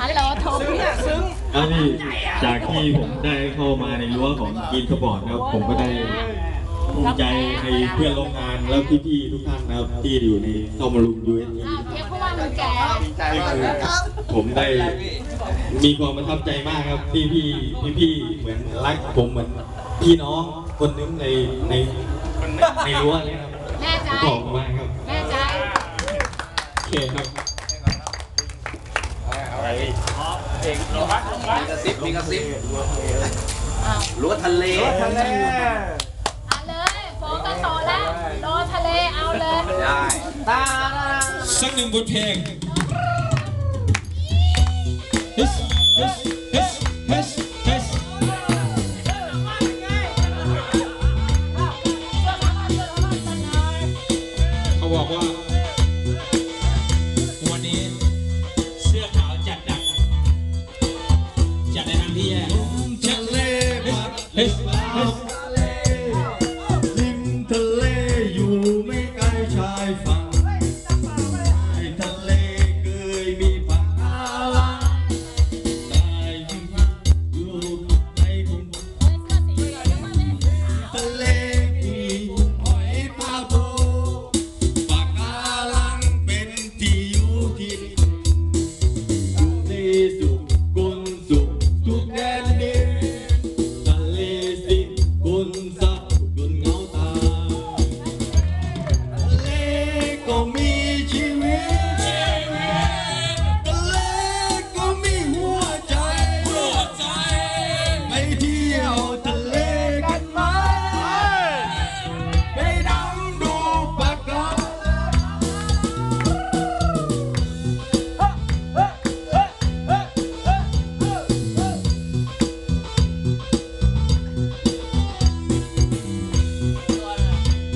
ฮัลโหลโทรซึ้งอะซึ้งแล้วนี่จากที่ผมได้เข้ามาในรั้วของกินสปอร์ตครับผมก็ได้ภูมิใจในเพื่อนร่วมงานแล้วพี่ๆทุกท่านนะครับที่อยู่ในเข้ามาลุมยูเอสอ้าวเจ๊เพราะว่ามึงแก่ใจมากเลยครับผมได้มีความประทับใจมากครับที่พี่พี่ๆเหมือนรักผมเหมือนพี่น้องคนนึงในในในรั้วเลยครับแน่ใจขอบคุณมากครับแน่ใจโอเคครับ มีกระซิบมีกระซิบอ้าวรั้วทะเลทะเลเอาเลยโฟก็โตแล้วรอทะเลเอาเลยได้ตาสักหนึ่งบทเพลง Hiss, hiss, hiss, hiss, hiss เขาบอกว่า เใ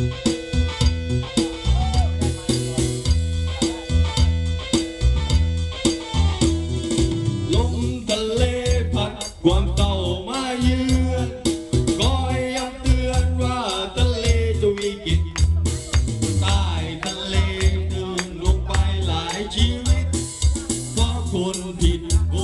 ต้ทะเลตื่นลงไปหลายชีวิตเพราะคนผิดโก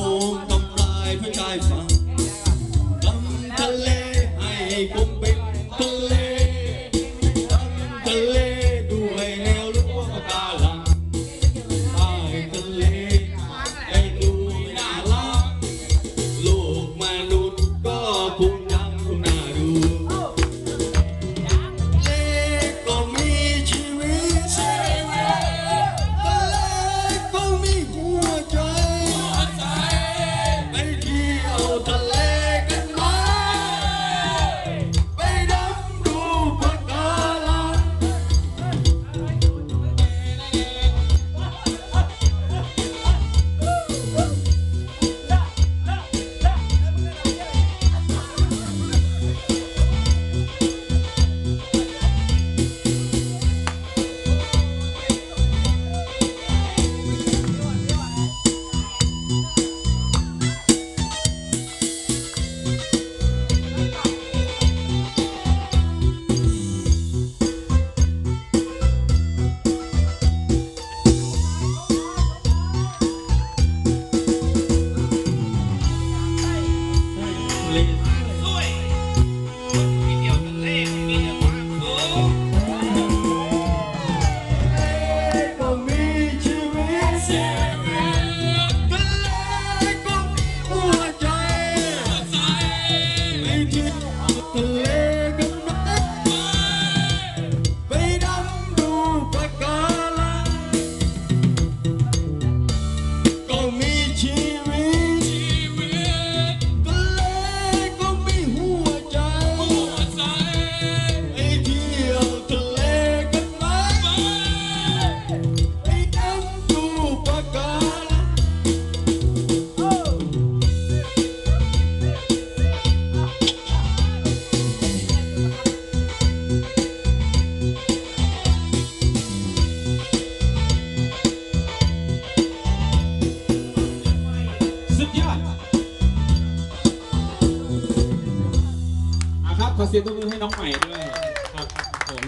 ขอเสียงตบมือให้น้องใหม่ด้วย